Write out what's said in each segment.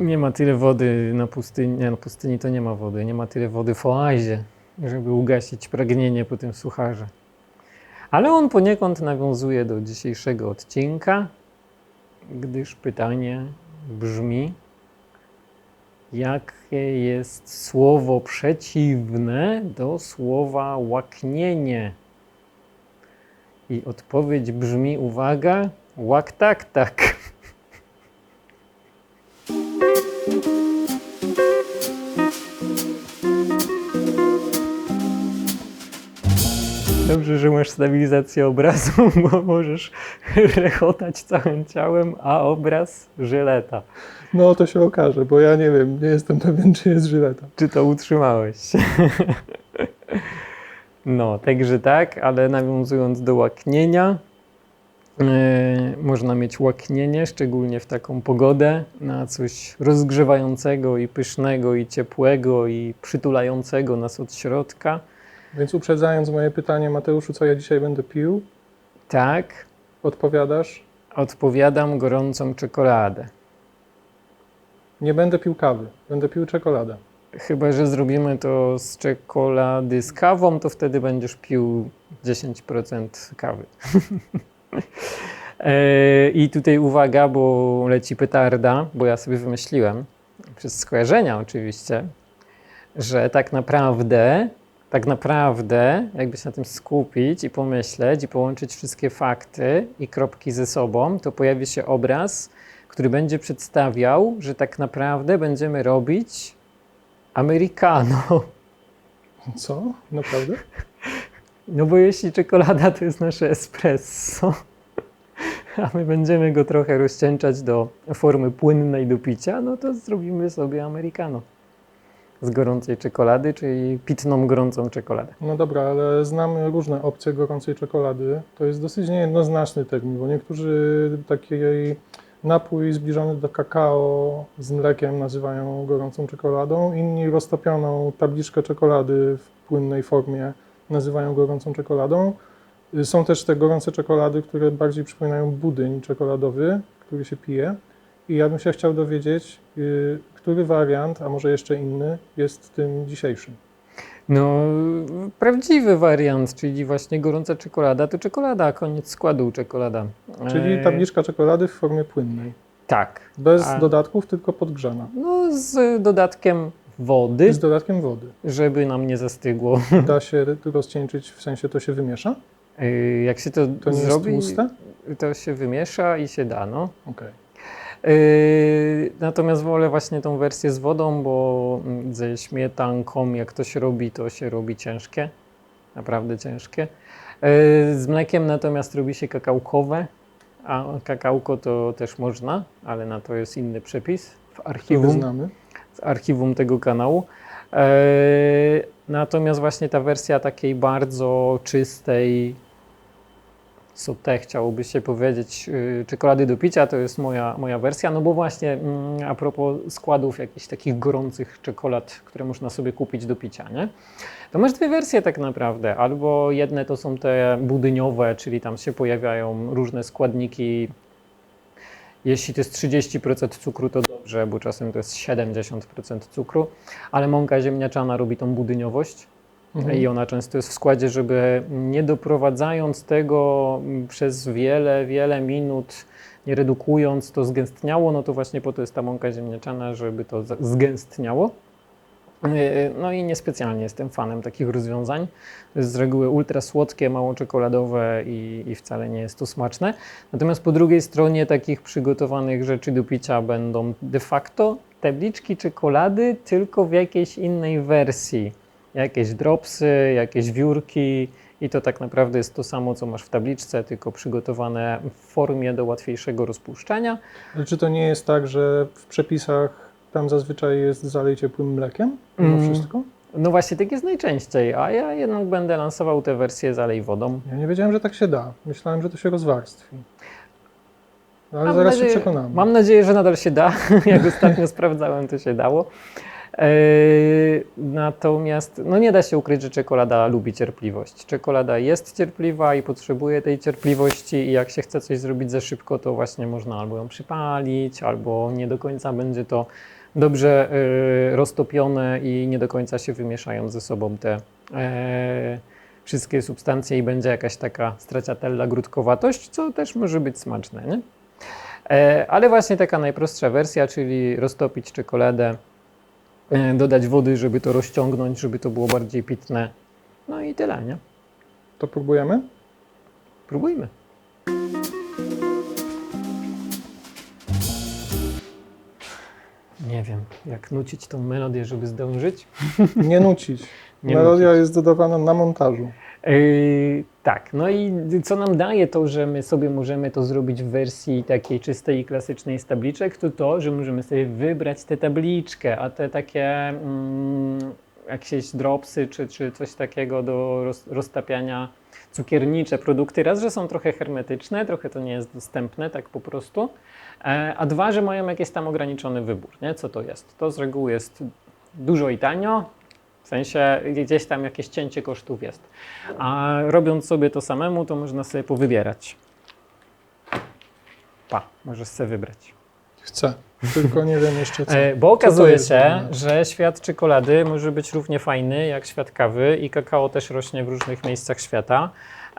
Nie ma tyle wody na pustyni, nie, na pustyni to nie ma wody, nie ma tyle wody w oazie, żeby ugasić pragnienie po tym sucharze. Ale on poniekąd nawiązuje do dzisiejszego odcinka, gdyż pytanie brzmi, jakie jest słowo przeciwne do słowa łaknienie? I odpowiedź brzmi, uwaga, łak tak tak. Dobrze, że masz stabilizację obrazu, bo możesz rechotać całym ciałem, a obraz żyleta. No to się okaże, bo ja nie wiem, nie jestem pewien, czy jest żyleta. Czy to utrzymałeś? No, także tak, ale nawiązując do łaknienia, yy, można mieć łaknienie, szczególnie w taką pogodę, na coś rozgrzewającego i pysznego i ciepłego i przytulającego nas od środka. Więc uprzedzając moje pytanie, Mateuszu, co ja dzisiaj będę pił, Tak, odpowiadasz, odpowiadam gorącą czekoladę. nie będę pił kawy, będę pił czekoladę. Chyba, że zrobimy to z czekolady z kawą, to wtedy będziesz pił 10% kawy. E, I tutaj uwaga, bo leci petarda, bo ja sobie wymyśliłem, przez skojarzenia oczywiście, że tak naprawdę, tak naprawdę, jakby się na tym skupić i pomyśleć i połączyć wszystkie fakty i kropki ze sobą, to pojawi się obraz, który będzie przedstawiał, że tak naprawdę będziemy robić Americano. Co? Naprawdę? No bo jeśli czekolada to jest nasze espresso, a my będziemy go trochę rozcieńczać do formy płynnej do picia, no to zrobimy sobie Americano z gorącej czekolady, czyli pitną gorącą czekoladę. No dobra, ale znamy różne opcje gorącej czekolady. To jest dosyć niejednoznaczny termin, bo niektórzy taki napój zbliżony do kakao z mlekiem nazywają gorącą czekoladą, inni roztopioną tabliczkę czekolady w płynnej formie nazywają gorącą czekoladą. Są też te gorące czekolady, które bardziej przypominają budyń czekoladowy, który się pije. I ja bym się chciał dowiedzieć, y, który wariant, a może jeszcze inny, jest tym dzisiejszym. No, prawdziwy wariant, czyli właśnie gorąca czekolada, to czekolada, koniec składu czekolada. Czyli Eee, tabliczka czekolady w formie płynnej. Tak. Bez A- dodatków, tylko podgrzana. No, z dodatkiem wody, Z dodatkiem wody. żeby nam nie zastygło. Da się rozcieńczyć, w sensie to się wymiesza? Yy, Jak się to, To nie zrobi, jest tłuste? to się wymiesza i się da, no. Okej. Yy, natomiast wolę właśnie tą wersję z wodą, bo mm, ze śmietanką, jak to się robi, to się robi ciężkie. Naprawdę ciężkie. Yy, z mlekiem natomiast robi się kakałkowe, a kakałko to też można, ale na to jest inny przepis w archiwum znamy. z archiwum tego kanału. E, natomiast właśnie ta wersja takiej bardzo czystej, co te chciałoby się powiedzieć, y, czekolady do picia, to jest moja, moja wersja. No bo właśnie mm, a propos składów jakichś takich gorących czekolad, które można sobie kupić do picia, nie? To masz dwie wersje tak naprawdę. Albo jedne to są te budyniowe, czyli tam się pojawiają różne składniki jeśli to jest 30% cukru, to dobrze, bo czasem to jest 70% cukru, ale mąka ziemniaczana robi tą budyniowość Mhm. i ona często jest w składzie, żeby nie doprowadzając tego przez wiele, wiele minut, nie redukując, to zgęstniało, no to właśnie po to jest ta mąka ziemniaczana, żeby to zgęstniało. Yy, No i niespecjalnie jestem fanem takich rozwiązań. Jest z reguły ultra słodkie, mało czekoladowe i, i wcale nie jest to smaczne. Natomiast po drugiej stronie takich przygotowanych rzeczy do picia będą de facto tabliczki czekolady, tylko w jakiejś innej wersji. Jakieś dropsy, jakieś wiórki i to tak naprawdę jest to samo, co masz w tabliczce, tylko przygotowane w formie do łatwiejszego rozpuszczania. Ale czy to nie jest tak, że w przepisach tam zazwyczaj jest zalej ciepłym mlekiem? Mimo Mm. wszystko? No właśnie tak jest najczęściej, a ja jednak będę lansował tę wersję zalej wodą. Ja nie wiedziałem, że tak się da. Myślałem, że to się rozwarstwi. No, Ale Mam zaraz nadzieję- się przekonamy. Mam nadzieję, że nadal się da. Jak ostatnio sprawdzałem, to się dało. Eee, natomiast no nie da się ukryć, że czekolada lubi cierpliwość. Czekolada jest cierpliwa i potrzebuje tej cierpliwości i jak się chce coś zrobić za szybko, to właśnie można albo ją przypalić, albo nie do końca będzie to dobrze e, roztopione i nie do końca się wymieszają ze sobą te e, wszystkie substancje i będzie jakaś taka straciatella, grudkowatość, co też może być smaczne, nie? Ale właśnie taka najprostsza wersja, czyli roztopić czekoladę, dodać wody, żeby to rozciągnąć, żeby to było bardziej pitne. No i tyle, nie? To próbujemy? Próbujmy. Nie wiem, jak nucić tą melodię, żeby zdążyć. Nie nucić. Nie Melodia nucić. jest dodawana na montażu. Yy, tak, no i co nam daje to, że my sobie możemy to zrobić w wersji takiej czystej i klasycznej z tabliczek, to to, że możemy sobie wybrać tę tabliczkę, a te takie mm, jakieś dropsy czy, czy coś takiego do roz, roztapiania cukiernicze produkty, raz, że są trochę hermetyczne, trochę to nie jest dostępne tak po prostu, e, a dwa, że mają jakiś tam ograniczony wybór, nie? Co to jest? To z reguły jest dużo i tanio, sensie gdzieś tam jakieś cięcie kosztów jest. A robiąc sobie to samemu, to można sobie powybierać. Pa, możesz sobie wybrać. Chcę. Tylko nie wiem jeszcze co. E, bo okazuje w się, że świat czekolady może być równie fajny jak świat kawy i kakao też rośnie w różnych miejscach świata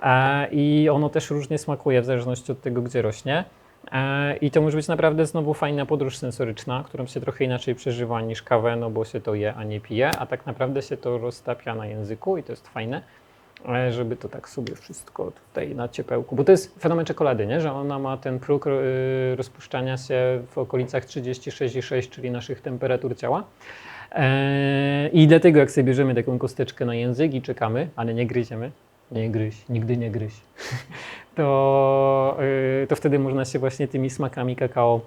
e, i ono też różnie smakuje w zależności od tego, gdzie rośnie. E, I to może być naprawdę znowu fajna podróż sensoryczna, którą się trochę inaczej przeżywa niż kawę, no bo się to je, a nie pije, a tak naprawdę się to roztapia na języku i to jest fajne, e, żeby to tak sobie wszystko tutaj na ciepełku, bo to jest fenomen czekolady, nie? że ona ma ten próg y, rozpuszczania się w okolicach 36,6, czyli naszych temperatur ciała. E, I dlatego jak sobie bierzemy taką kosteczkę na język i czekamy, ale nie gryziemy, nie gryź, nigdy nie gryź, to, y, to wtedy można się właśnie tymi smakami kakao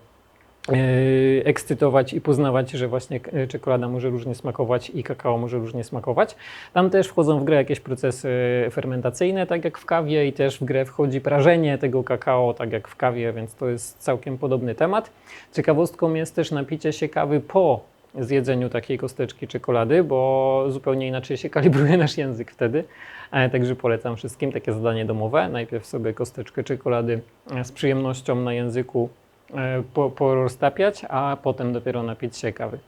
y, ekscytować i poznawać, że właśnie czekolada może różnie smakować i kakao może różnie smakować. Tam też wchodzą w grę jakieś procesy fermentacyjne, tak jak w kawie, i też w grę wchodzi prażenie tego kakao, tak jak w kawie, więc to jest całkiem podobny temat. Ciekawostką jest też napicie się kawy po zjedzeniu takiej kosteczki czekolady, bo zupełnie inaczej się kalibruje nasz język wtedy. E, Także polecam wszystkim takie zadanie domowe. Najpierw sobie kosteczkę czekolady e, z przyjemnością na języku e, po, poroztapiać, a potem dopiero napić się kawy.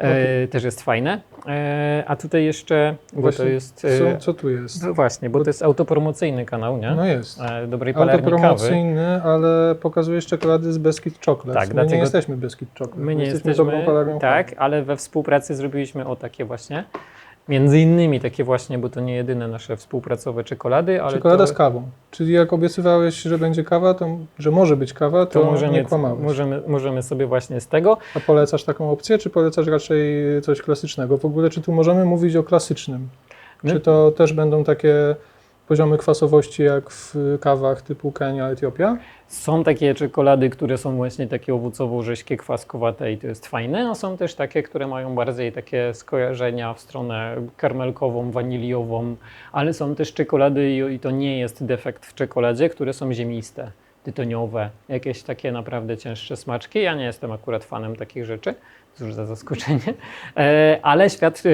E, Okej. Też jest fajne. E, a tutaj jeszcze, bo to Właśnie, jest... E, Co, co tu jest? no właśnie, bo to jest autopromocyjny kanał, nie? No jest. E, dobrej palarni kawy. Autopromocyjny, ale pokazujesz czekolady z Beskid Chocolate. Tak, My dlatego- nie jesteśmy Beskid Chocolate. My nie jesteśmy, jesteśmy, dobrą palarnią tak, ale we współpracy zrobiliśmy o takie właśnie, między innymi takie właśnie, bo to nie jedyne nasze współpracowe czekolady, ale Czekolada to, z kawą. Czyli jak obiecywałeś, że będzie kawa, to, że może być kawa, to, to możemy, nie kłamałeś. możemy, możemy sobie właśnie z tego. A polecasz taką opcję, czy polecasz raczej coś klasycznego? W ogóle, czy tu możemy mówić o klasycznym? My- Czy to też będą takie poziomy kwasowości jak w kawach typu Kenia, Etiopia? Są takie czekolady, które są właśnie takie owocowo-rześkie, kwaskowate i to jest fajne, a są też takie, które mają bardziej takie skojarzenia w stronę karmelkową, waniliową, ale są też czekolady i to nie jest defekt w czekoladzie, które są ziemiste, tytoniowe, jakieś takie naprawdę cięższe smaczki. Ja nie jestem akurat fanem takich rzeczy, cóż za zaskoczenie, E, ale świat e,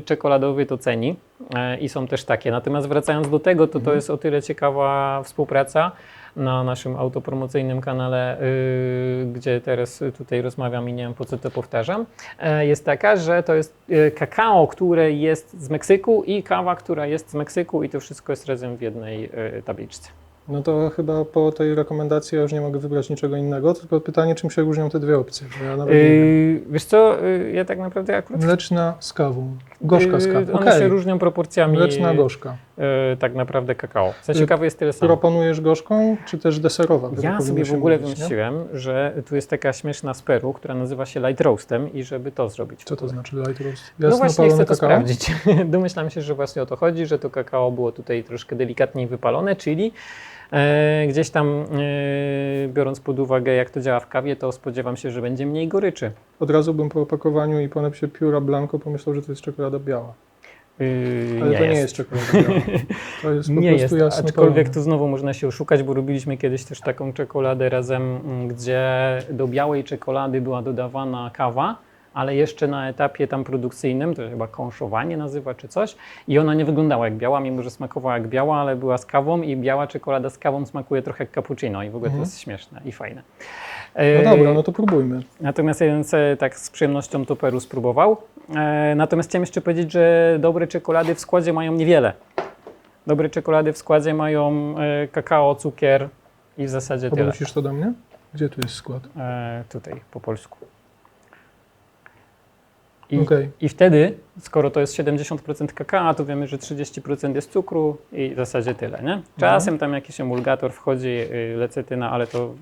czekoladowy to ceni e, i są też takie. Natomiast wracając do tego, to to jest o tyle ciekawa współpraca na naszym autopromocyjnym kanale, gdzie teraz tutaj rozmawiam i nie wiem po co to powtarzam, jest taka, że to jest kakao, które jest z Meksyku i kawa, która jest z Meksyku i to wszystko jest razem w jednej tabliczce. No to chyba po tej rekomendacji ja już nie mogę wybrać niczego innego, tylko pytanie, czym się różnią te dwie opcje, ja nie. Yy, wiesz co, yy, ja tak naprawdę akurat... Mleczna z kawą, gorzka z Yy, kawą, One okej. się różnią proporcjami Mleczna gorzka. yy, tak naprawdę kakao. W sensie Yy, jest tyle samo. Proponujesz gorzką, czy też deserowa? Chyba Ja sobie w ogóle mówić, nie? wymyśliłem, że tu jest taka śmieszna z Peru, która nazywa się light roastem i żeby to zrobić. Co to znaczy light roast? No Jasno właśnie palone chcę to kakao? sprawdzić. Domyślam się, że właśnie o to chodzi, że to kakao było tutaj troszkę delikatniej wypalone, czyli gdzieś tam e, biorąc pod uwagę jak to działa w kawie, to spodziewam się, że będzie mniej goryczy. Od razu bym po opakowaniu i po napisie Pura Blanco pomyślał, że to jest czekolada biała. Yy, Ale to nie jest czekolada biała. To jest po Nie jest, prostu jasno aczkolwiek tu znowu można się oszukać, bo robiliśmy kiedyś też taką czekoladę razem, mm, gdzie do białej czekolady była dodawana kawa, ale jeszcze na etapie tam produkcyjnym, to się chyba kąszowanie nazywa czy coś, i ona nie wyglądała jak biała, mimo że smakowała jak biała, ale była z kawą i biała czekolada z kawą smakuje trochę jak cappuccino i w ogóle Mhm. to jest śmieszne i fajne. No E, dobra, no to próbujmy. Natomiast jeden sobie tak z przyjemnością to Peru spróbował. E, natomiast chciałem jeszcze powiedzieć, że dobre czekolady w składzie mają niewiele. Dobre czekolady w składzie mają e, kakao, cukier i w zasadzie tyle. Obrócisz to do mnie? Gdzie tu jest skład? E, tutaj po polsku. I, Okej. I wtedy, skoro to jest 70% kakao, to wiemy, że 30% jest cukru i w zasadzie tyle, nie? Czasem tam jakiś emulgator wchodzi, y, lecytyna, ale to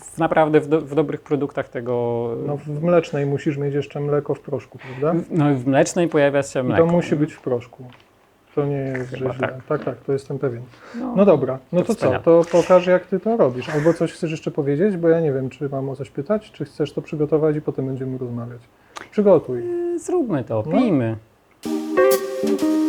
w, naprawdę w, do, w dobrych produktach tego... No w mlecznej musisz mieć jeszcze mleko w proszku, prawda? No i w mlecznej pojawia się I mleko. to musi być w proszku. To nie jest, Chyba źle. tak. Tak, tak, to jestem pewien. No, No dobra, no To to co? To pokaż jak ty to robisz. Albo coś chcesz jeszcze powiedzieć, bo ja nie wiem, czy mam o coś pytać, czy chcesz to przygotować i potem będziemy rozmawiać. Przygotuj. y, Zróbmy to, No. pijmy. Potrzebna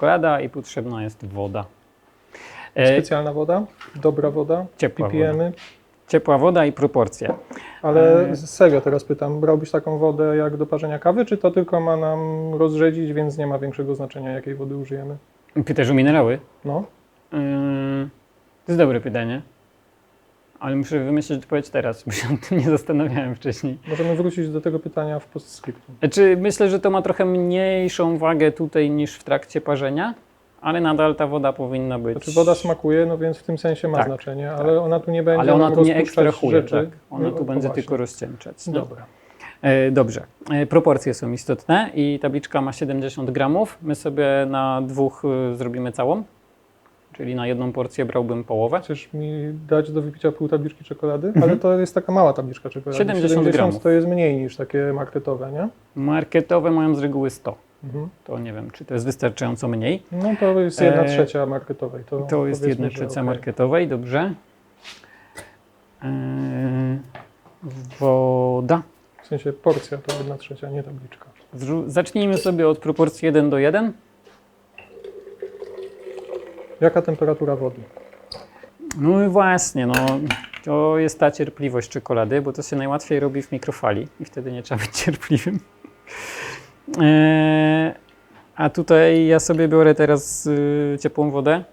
czekolada i potrzebna jest woda. E, Specjalna woda, dobra woda, ciepła woda. pijemy. Ciepła woda i proporcje. Ale E. serio teraz pytam, brałbyś taką wodę jak do parzenia kawy, czy to tylko ma nam rozrzedzić, więc nie ma większego znaczenia, jakiej wody użyjemy? Pytasz o minerały? No, Yy, to jest dobre pytanie. Ale muszę wymyślić odpowiedź teraz, bo się o tym nie zastanawiałem wcześniej. możemy wrócić do tego pytania w postscriptum. Znaczy, myślę, że to ma trochę mniejszą wagę tutaj niż w trakcie parzenia, ale nadal ta woda powinna być. Znaczy woda smakuje, no więc w tym sensie ma Tak, znaczenie, ale ona tu nie będzie Ale ona tu nie ekstrahuje, rzeczy. tak? Ona No, tu będzie właśnie. tylko rozcieńczać. nie? Dobra. E, Dobrze. E, Proporcje są istotne i tabliczka ma 70 gramów. My sobie na dwóch y, zrobimy całą, czyli na jedną porcję brałbym połowę. Chcesz mi dać do wypicia pół tabliczki czekolady? Mhm. Ale to jest taka mała tabliczka czekolady. 70 gramów. to jest mniej niż takie marketowe, nie? Marketowe mają z reguły 100. Mhm. To nie wiem, czy to jest wystarczająco mniej. No to jest jedna E, trzecia marketowej. To, To jest jedna trzecia okej. marketowej, dobrze. Eee, woda. W sensie porcja to jedna trzecia, nie tabliczka. Zacznijmy sobie od proporcji 1 do 1. Jaka temperatura wody? No i właśnie, no, to jest ta cierpliwość czekolady, bo to się najłatwiej robi w mikrofali i wtedy nie trzeba być cierpliwym. Eee, a tutaj ja sobie biorę teraz y, ciepłą wodę,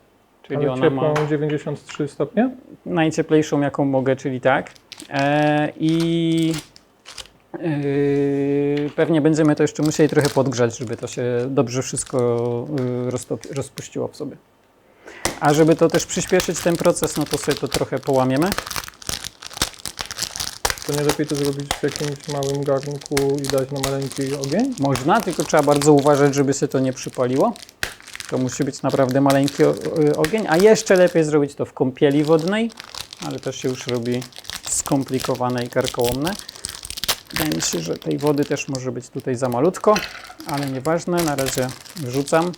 czyli Ale ona ma... ciepłą 93 stopnie? najcieplejszą, jaką mogę, czyli tak. E, I yy, pewnie będziemy to jeszcze musieli trochę podgrzać, żeby to się dobrze wszystko yy, roztopi- rozpuściło w sobie. A żeby to też przyspieszyć ten proces, no to sobie to trochę połamiemy. To nie lepiej to zrobić w jakimś małym garnku i dać na maleńki ogień? Można, tylko trzeba bardzo uważać, żeby się to nie przypaliło. To musi być naprawdę maleńki ogień, a jeszcze lepiej zrobić to w kąpieli wodnej, ale to się już robi skomplikowane i karkołomne. Wydaje mi się, że tej wody też może być tutaj za malutko, ale nieważne, na razie wrzucam,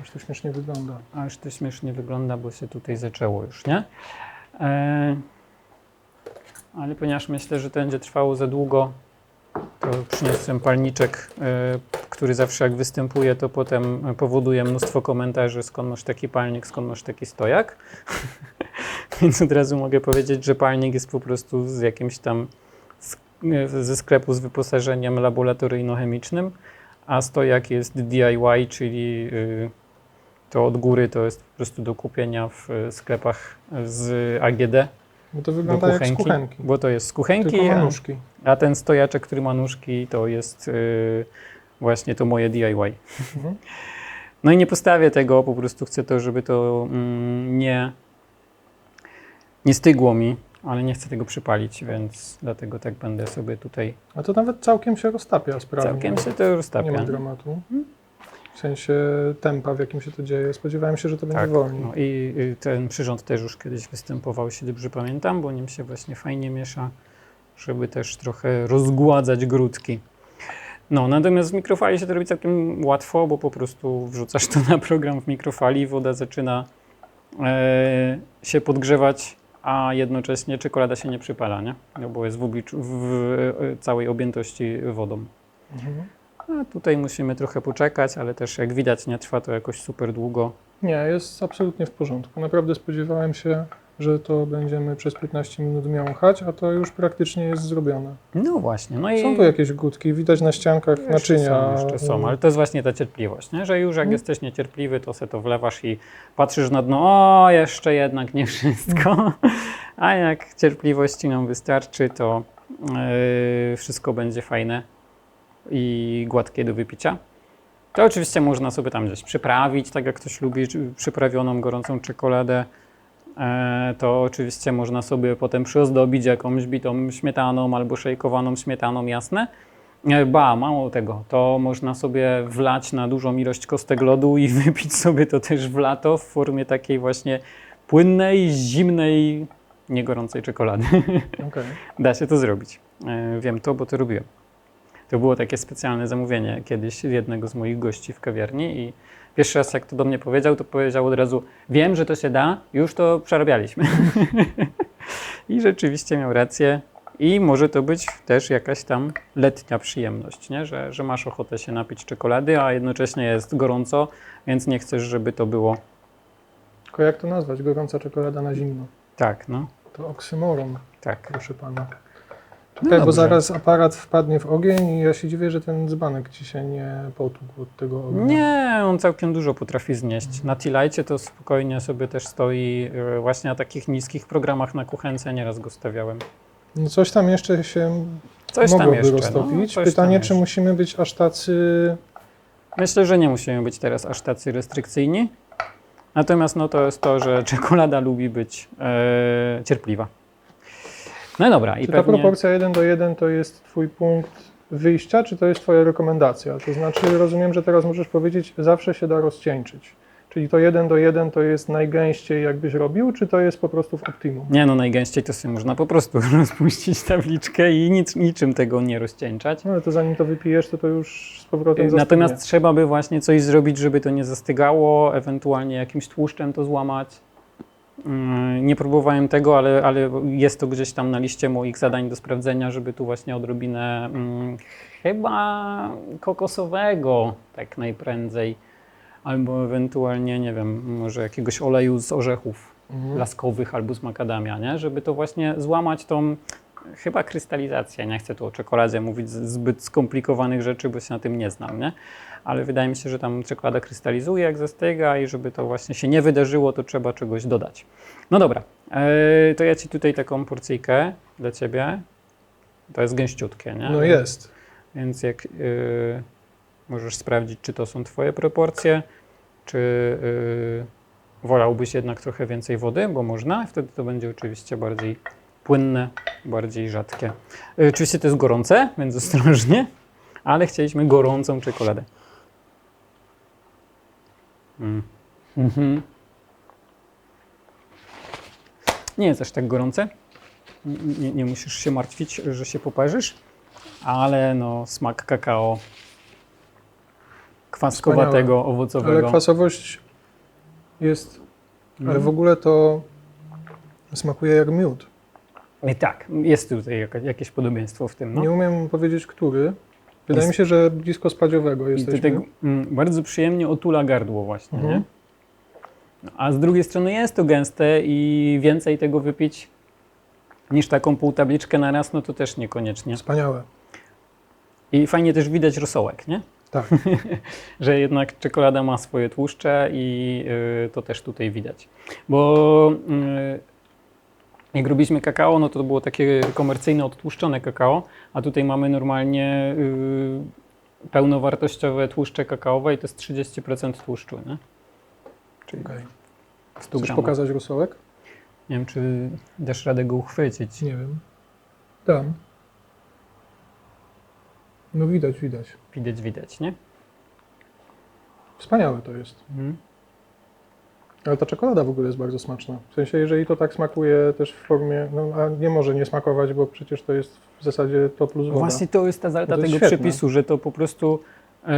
Aż to śmiesznie wygląda. a już to śmiesznie wygląda, bo się tutaj zaczęło już, nie? E, ale ponieważ myślę, że to będzie trwało za długo, to przyniosłem palniczek, e, który zawsze jak występuje, to potem powoduje mnóstwo komentarzy, skąd masz taki palnik, skąd masz taki stojak. Więc od razu mogę powiedzieć, że palnik jest po prostu z jakimś tam e, ze sklepu z wyposażeniem laboratoryjno-chemicznym, a stojak jest DIY, czyli y, to od góry to jest po prostu do kupienia w e, sklepach z AGD Bo to do wygląda jak z kuchenki, kuchenki. bo to jest z kuchenki, a, nóżki. a ten stojaczek, który ma nóżki, to jest y, właśnie to moje DIY. Mhm. No i nie postawię tego, po prostu chcę to, żeby to mm, nie, nie stygło mi, ale nie chcę tego przypalić, więc dlatego tak będę sobie tutaj A to nawet całkiem się roztapia sprawnie. całkiem się to Nie ma roztapia. dramatu. W sensie tempa, w jakim się to dzieje. Spodziewałem się, że to będzie Tak, wolniej. no i ten przyrząd też już kiedyś występował, jeśli dobrze pamiętam, bo nim się właśnie fajnie miesza, żeby też trochę rozgładzać grudki. No, natomiast w mikrofali się to robi całkiem łatwo, bo po prostu wrzucasz to na program w mikrofali, woda zaczyna e, się podgrzewać, a jednocześnie czekolada się nie przypala, nie? No bo jest w, obliczu, w, w całej objętości wodą. Mhm. A tutaj musimy trochę poczekać, ale też jak widać nie trwa to jakoś super długo. Nie, jest absolutnie w porządku. Naprawdę spodziewałem się, że to będziemy przez 15 minut miąchać, a to już praktycznie jest zrobione. No właśnie, no i Są tu jakieś gutki, widać na ściankach jeszcze naczynia. są, jeszcze są, ale to jest właśnie ta cierpliwość, nie? że już jak Mm. jesteś niecierpliwy, to se to wlewasz i patrzysz na dno, o, jeszcze jednak nie wszystko. A jak cierpliwości nam wystarczy, to yy, wszystko będzie fajne i gładkie do wypicia. To oczywiście można sobie tam gdzieś przyprawić, tak jak ktoś lubi przyprawioną gorącą czekoladę. E, To oczywiście można sobie potem przyozdobić jakąś bitą śmietaną albo szejkowaną śmietaną, jasne. E, Ba, mało tego, to można sobie wlać na dużą ilość kostek lodu i wypić sobie to też w lato w formie takiej właśnie płynnej, zimnej, niegorącej czekolady. Okej. Da się to zrobić. E, Wiem to, bo to robiłem. To było takie specjalne zamówienie kiedyś jednego z moich gości w kawiarni i pierwszy raz jak to do mnie powiedział, to powiedział od razu wiem, że to się da, już to przerabialiśmy. I rzeczywiście miał rację i może to być też jakaś tam letnia przyjemność, nie? Że, że masz ochotę się napić czekolady, a jednocześnie jest gorąco, więc nie chcesz, żeby to było Tylko jak to nazwać? Gorąca czekolada na zimno. tak, no, To oksymoron, tak. proszę pana. No Tak, bo zaraz aparat wpadnie w ogień i ja się dziwię, że ten dzbanek ci się nie potłukł od tego ognia. Nie, on całkiem dużo potrafi znieść. Na T-Lightie to spokojnie sobie też stoi e, właśnie na takich niskich programach na kuchence, nieraz go stawiałem. No coś tam jeszcze się Coś mogłoby jeszcze. roztopić. No, Pytanie, czy jeszcze. musimy być aż tacy... Myślę, że nie musimy być teraz aż tacy restrykcyjni. Natomiast no, to jest to, że czekolada lubi być e, cierpliwa. No dobra, i Czy ta pewnie... proporcja 1 do 1 to jest twój punkt wyjścia, czy to jest twoja rekomendacja? To znaczy, rozumiem, że teraz możesz powiedzieć, zawsze się da rozcieńczyć. Czyli to 1 do 1 to jest najgęściej jakbyś robił, czy to jest po prostu w optimum? Nie no, najgęściej to sobie można po prostu rozpuścić tabliczkę i nic, niczym tego nie rozcieńczać. No ale to zanim to wypijesz, to to już z powrotem zastygnie. Natomiast trzeba by właśnie coś zrobić, żeby to nie zastygało, ewentualnie jakimś tłuszczem to złamać. Mm, Nie próbowałem tego, ale, ale jest to gdzieś tam na liście moich zadań do sprawdzenia, żeby tu właśnie odrobinę mm, chyba kokosowego tak najprędzej, albo ewentualnie, nie wiem, może jakiegoś oleju z orzechów Mhm. laskowych albo z makadamia, nie? żeby to właśnie złamać tą chyba krystalizację. Nie chcę tu o czekoladzie mówić zbyt skomplikowanych rzeczy, bo się na tym nie znam, nie? ale wydaje mi się, że tam czekolada krystalizuje jak zastyga i żeby to właśnie się nie wydarzyło, to trzeba czegoś dodać. No dobra, e, to ja Ci tutaj taką porcyjkę dla Ciebie. To jest gęściutkie, nie? No jest. Więc jak y, możesz sprawdzić, czy to są Twoje proporcje, czy y, wolałbyś jednak trochę więcej wody, bo można, wtedy to będzie oczywiście bardziej płynne, bardziej rzadkie. Y, oczywiście to jest gorące, więc ostrożnie, ale chcieliśmy gorącą czekoladę. Mm. Mhm. Nie jest aż tak gorące. Nie, nie musisz się martwić, że się poparzysz ale no smak kakao kwaskowatego, Ale owocowego. kwasowość jest, ale Mhm. w ogóle to smakuje jak miód. I tak, jest tutaj jakieś podobieństwo w tym. No. Nie umiem powiedzieć, który. Wydaje Jest- mi się, że blisko spadziowego I jesteśmy. tego mm, bardzo przyjemnie otula gardło właśnie, Mhm. nie? No, A z drugiej strony jest to gęste i więcej tego wypić niż taką pół tabliczkę na raz, no to też niekoniecznie. Wspaniałe. I fajnie też widać rosołek, nie? Tak. że jednak czekolada ma swoje tłuszcze i y, to też tutaj widać. Bo y, jak robiliśmy kakao, no to było takie komercyjne, odtłuszczone kakao, a tutaj mamy normalnie y, pełnowartościowe tłuszcze kakaowe i to jest 30% tłuszczu, nie? Czyli Okej. 100 Chcesz gramów. pokazać rosołek? Nie wiem, czy dasz radę go uchwycić. Nie wiem. Dam. No widać, widać. Widać, widać, nie? Wspaniałe to jest. Mhm. Ale ta czekolada w ogóle jest bardzo smaczna. W sensie, jeżeli to tak smakuje też w formie, no a nie może nie smakować, bo przecież to jest w zasadzie to plus woda. Właśnie to jest ta zaleta tego świetne. przepisu, że to po prostu e,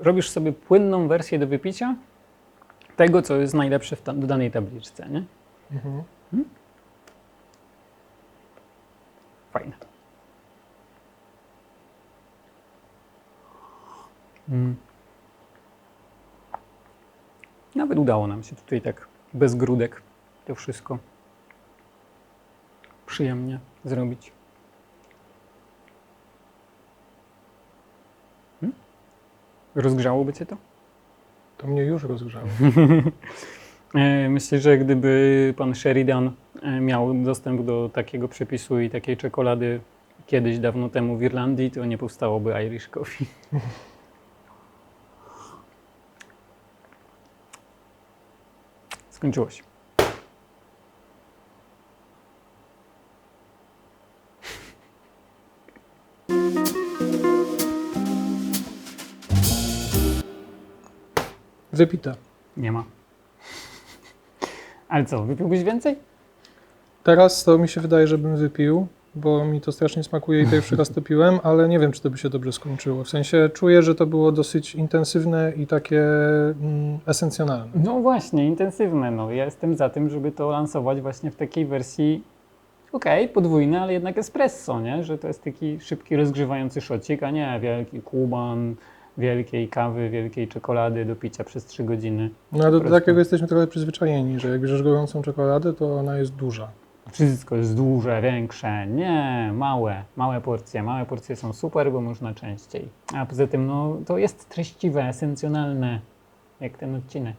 robisz sobie płynną wersję do wypicia tego, co jest najlepsze w ta, danej tabliczce, nie? Mhm. Fajne. Mm. Nawet udało nam się tutaj tak bez grudek to wszystko przyjemnie zrobić. Hmm? Rozgrzałoby Cię to? To mnie już rozgrzało. E, Myślę, że gdyby pan Sheridan e, miał dostęp do takiego przepisu i takiej czekolady kiedyś dawno temu w Irlandii, to nie powstałoby Irish Coffee. Skończyło się. Wypite. Nie ma. Ale co, wypiłbyś więcej? Teraz to mi się wydaje, żebym wypił, bo mi to strasznie smakuje i pierwszy raz to piłem, ale nie wiem, czy to by się dobrze skończyło. W sensie czuję, że to było dosyć intensywne i takie mm, esencjonalne. No właśnie, intensywne. No. Ja jestem za tym, żeby to lansować właśnie w takiej wersji, okej, podwójne, ale jednak espresso, nie? Że to jest taki szybki, rozgrzewający szocik, a nie wielki kuban wielkiej kawy, wielkiej czekolady do picia przez 3 godziny. No ale do prostu. takiego jesteśmy trochę przyzwyczajeni, że jak bierzesz gorącą czekoladę, to ona jest duża. Wszystko jest duże, większe. Nie, małe, małe porcje. Małe porcje są super, bo można częściej. A poza tym, no, to jest treściwe, esencjonalne, jak ten odcinek.